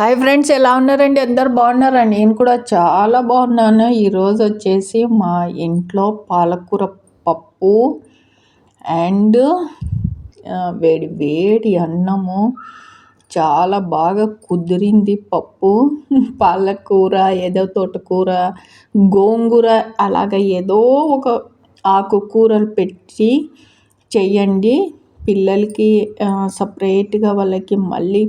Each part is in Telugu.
హాయ్ ఫ్రెండ్స్ ఎలా ఉన్నారండి? అందరు బాగున్నారండి నేను కూడా చాలా బాగున్నాను. ఈరోజు వచ్చేసి మా ఇంట్లో పాలకూర పప్పు అండ్ వేడి వేడి అన్నము. చాలా బాగా కుదిరింది పప్పు. పాలకూర ఏదో తోటకూర గోంగూర అలాగ ఏదో ఒక ఆకుకూరలు పెట్టి చెయ్యండి. పిల్లలకి సపరేట్గా వాళ్ళకి మళ్ళీ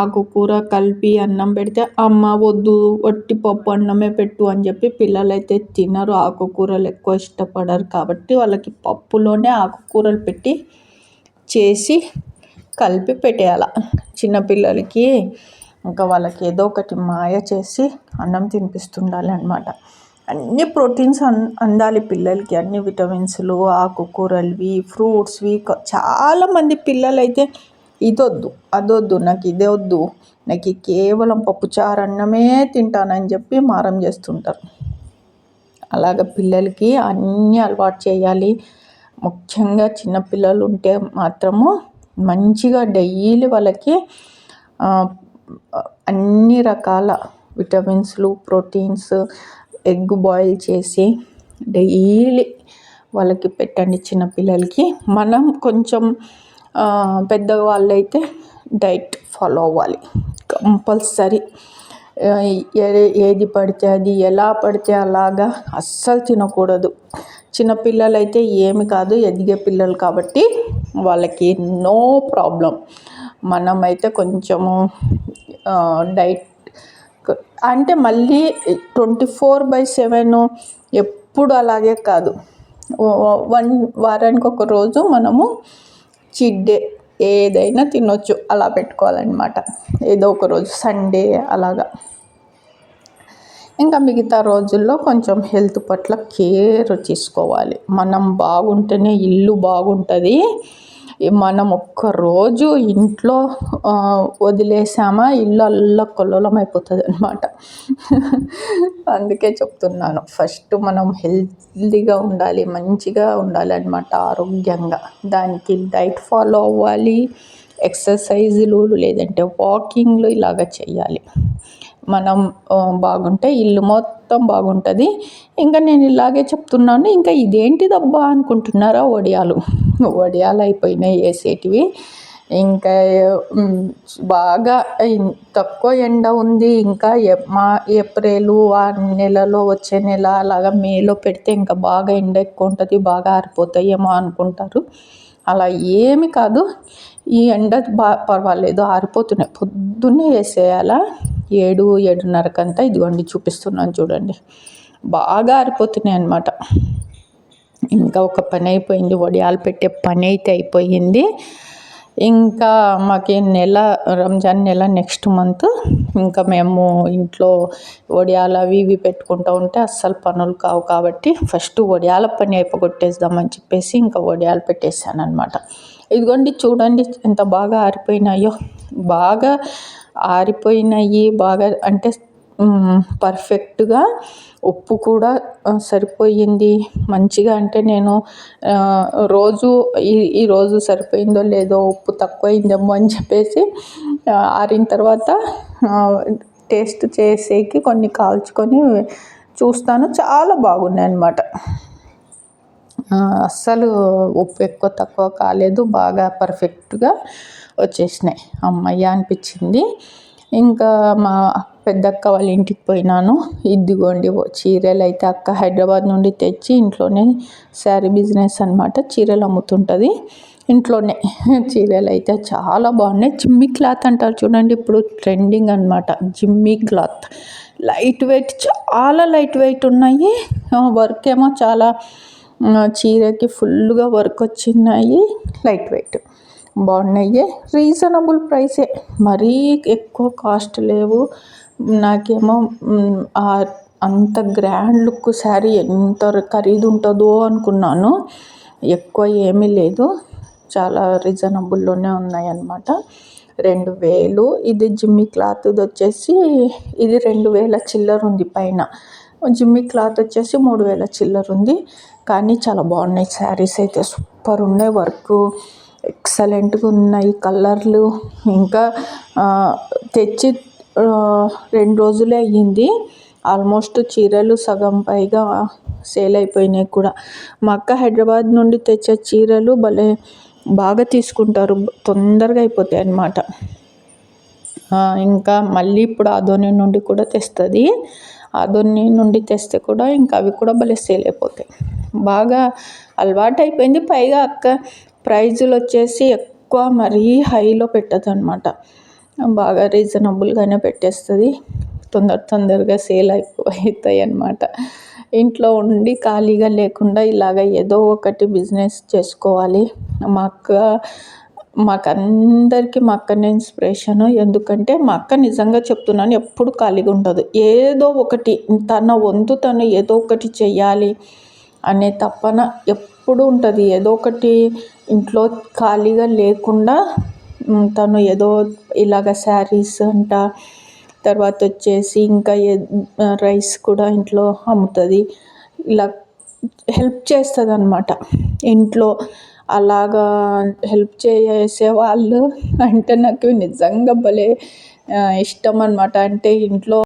ఆకుకూర కలిపి అన్నం పెడితే అమ్మ వద్దు వట్టి పప్పు అన్నమే పెట్టు అని చెప్పి పిల్లలైతే తినరు. ఆకుకూరలు ఎక్కువ ఇష్టపడరు కాబట్టి వాళ్ళకి పప్పులోనే ఆకుకూరలు పెట్టి చేసి కలిపి పెట్టేయాల. చిన్నపిల్లలకి ఇంకా వాళ్ళకి ఏదో ఒకటి మాయ చేసి అన్నం తినిపిస్తుండాలి అనమాట అన్ని ప్రోటీన్స్ అన్ అందాలి పిల్లలకి. అన్ని విటమిన్స్లు ఆకుకూరలవి ఫ్రూట్స్వి చాలామంది పిల్లలైతే ఇదొద్దు అదొద్దు నాకు ఇదే వద్దు. నాకు కేవలం పప్పుచారు అన్నమే తింటానని చెప్పి మారం చేస్తుంటారు. అలాగ పిల్లలకి అన్నీ అలవాటు చేయాలి. ముఖ్యంగా చిన్నపిల్లలు ఉంటే మాత్రము మంచిగా డైలీ వాళ్ళకి అన్ని రకాల విటమిన్స్లు ప్రోటీన్స్ ఎగ్ బాయిల్ చేసి డైలీ వాళ్ళకి పెట్టండి చిన్నపిల్లలకి మనం కొంచెం పెద్దవాళ్ళు డైట్ ఫాలో అవ్వాలి. కంపల్సరీ. ఏది పడితే అది ఎలా పడితే అలాగా అస్సలు తినకూడదు. చిన్నపిల్లలు అయితే ఏమి కాదు ఎదిగే పిల్లలు కాబట్టి వాళ్ళకి నో ప్రాబ్లం. మనమైతే కొంచెము డైట్ అంటే మళ్ళీ ట్వంటీ ఫోర్ బై సెవెన్ ఎప్పుడు అలాగే కాదు. వన్ వారానికి ఒక రోజు మనము చీట్ డే ఏదైనా తినొచ్చు. అలా పెట్టుకోవాలన్నమాట. ఏదో ఒక రోజు సండే అలాగా. ఇంకా మిగతా రోజుల్లో కొంచెం హెల్త్ పట్ల కేర్ తీసుకోవాలి. మనం బాగుంటేనే ఇల్లు బాగుంటుంది. మనం ఒక్కరోజు ఇంట్లో వదిలేసామా? ఇల్లు అల్లా కొల్లోలం అయిపోతుంది అనమాట అందుకే చెప్తున్నాను. ఫస్ట్ మనం హెల్తీగా ఉండాలి మంచిగా ఉండాలి అనమాట ఆరోగ్యంగా. దానికి డైట్ ఫాలో అవ్వాలి ఎక్సర్సైజులు లేదంటే వాకింగ్లు ఇలాగ చేయాలి మనం బాగుంటే ఇల్లు మొత్తం బాగుంటుంది. ఇంకా నేను ఇలాగే చెప్తున్నాను. ఇంకా ఇదేంటిదబ్బా అనుకుంటున్నారా వడియాలు వడియాలు అయిపోయినాయి వేసేటివి. ఇంకా బాగా తక్కువ ఎండ ఉంది. ఇంకా మా ఏప్రిల్ ఆ నెలలో వచ్చే నెల అలాగా మేలో పెడితే ఇంకా బాగా ఎండ ఎక్కువ ఉంటుంది బాగా ఆరిపోతాయేమో అనుకుంటారు. అలా ఏమి కాదు. ఈ ఎండ బా పర్వాలేదు ఆరిపోతున్నాయి. పొద్దున్నే వేసేయాల? ఏడు ఏడున్నరకంతా ఇదిగోండి చూపిస్తున్నాను చూడండి. బాగా ఆరిపోతున్నాయి అన్నమాట ఇంకా ఒక పని అయిపోయింది. వడియాలు పెట్టే పని అయితే అయిపోయింది. ఇంకా మాకు నెల రంజాన్ నెల నెక్స్ట్ మంత్ ఇంకా మేము ఇంట్లో వడియాలు అవి ఇవి పెట్టుకుంటూ ఉంటే అస్సలు పనులు కావు కాబట్టి ఫస్ట్ వడియాల పని అయిపోగొట్టేద్దామని చెప్పేసి ఇంకా వడియాలు పెట్టేశాను అనమాట ఇదిగోండి చూడండి ఎంత బాగా ఆరిపోయినాయో. బాగా ఆరిపోయినాయి. బాగా అంటే పర్ఫెక్ట్గా ఉప్పు కూడా సరిపోయింది. మంచిగా అంటే నేను రోజు ఈ ఈరోజు సరిపోయిందో లేదో ఉప్పు తక్కువైందేమో అని చెప్పేసి ఆరిన తర్వాత టేస్ట్ చేసేకి కొన్ని కాల్చుకొని చూస్తాను. చాలా బాగున్నాయి అన్నమాట అస్సలు ఉప్పు ఎక్కువ తక్కువ కాలేదు. బాగా పర్ఫెక్ట్గా వచ్చేసినాయి. అమ్మయ్య అనిపించింది. ఇంకా మా పెద్దక్క వాళ్ళ ఇంటికి పోయినాను. ఇదిగోండి చీరలు అయితే అక్క హైదరాబాద్ నుండి తెచ్చి ఇంట్లోనే శారీ బిజినెస్ అనమాట చీరలు అమ్ముతుంటుంది. ఇంట్లోనే చీరలు అయితే చాలా బాగున్నాయి. జిమ్మి క్లాత్ అంటారు చూడండి ఇప్పుడు ట్రెండింగ్ అనమాట జిమ్మి క్లాత్. లైట్ వెయిట్ చాలా లైట్ వెయిట్ ఉన్నాయి. వర్క్ ఏమో చాలా చీరకి ఫుల్గా వర్క్ వచ్చినాయి లైట్ వెయిట్. బాగున్నాయి. రీజనబుల్ ప్రైసే. మరీ ఎక్కువ కాస్ట్ లేవు. నాకేమో అంత గ్రాండ్ లుక్ శారీ ఎంత ఖరీదు ఉంటుందో అనుకున్నాను. ఎక్కువ ఏమీ లేదు. చాలా రీజనబుల్లోనే ఉన్నాయన్నమాట. రెండు వేలు. ఇది జిమ్మి క్లాత్ వచ్చేసి ఇది రెండు వేల చిల్లర ఉంది పైన. జిమ్మి క్లాత్ వచ్చేసి మూడు వేల చిల్లర ఉంది. కానీ చాలా బాగున్నాయి. శారీస్ అయితే సూపర్ ఉన్నాయి. వర్క్ ఎక్సలెంట్గా ఉన్నాయి కలర్లు. ఇంకా తెచ్చి రెండు రోజులే అయ్యింది. ఆల్మోస్ట్ చీరలు సగం పైగా సేల్ అయిపోయినాయి కూడా. మా అక్క హైదరాబాద్ నుండి తెచ్చే చీరలు భలే బాగా తీసుకుంటారు. తొందరగా అయిపోతాయి అన్నమాట. ఇంకా మళ్ళీ ఇప్పుడు ఆదోని నుండి కూడా తెస్తుంది. ఆదోని నుండి తెస్తే కూడా ఇంకా అవి కూడా భలే సేల్ అయిపోతాయి. బాగా అలవాటు అయిపోయింది పైగా అక్క ప్రైజులు వచ్చేసి ఎక్కువ మరీ హైలో పెట్టదు అనమాట బాగా రీజనబుల్గానే పెట్టేస్తుంది. తొందర తొందరగా సేల్ అయిపోతాయి అన్నమాట ఇంట్లో ఉండి ఖాళీగా లేకుండా ఇలాగ ఏదో ఒకటి బిజినెస్ చేసుకోవాలి. మా అక్క మాకందరికీ మా అక్కనే ఇన్స్పిరేషను. ఎందుకంటే మా అక్క నిజంగా చెప్తున్నాను ఎప్పుడు ఖాళీగా ఉండదు ఏదో ఒకటి తన వంతు తను ఏదో ఒకటి చెయ్యాలి. అనే తపన ఎప్పుడు ఉంటుంది. ఏదో ఒకటి ఇంట్లో ఖాళీగా లేకుండా తను ఏదో ఇలాగ శారీస్ అంట తర్వాత వచ్చేసి ఇంకా రైస్ కూడా ఇంట్లో అమ్ముతుంది. ఇలా హెల్ప్ చేస్తుంది అనమాట ఇంట్లో అలాగా హెల్ప్ చేసే వాళ్ళు అంటే నాకు నిజంగా భలే ఇష్టం అనమాట అంటే ఇంట్లో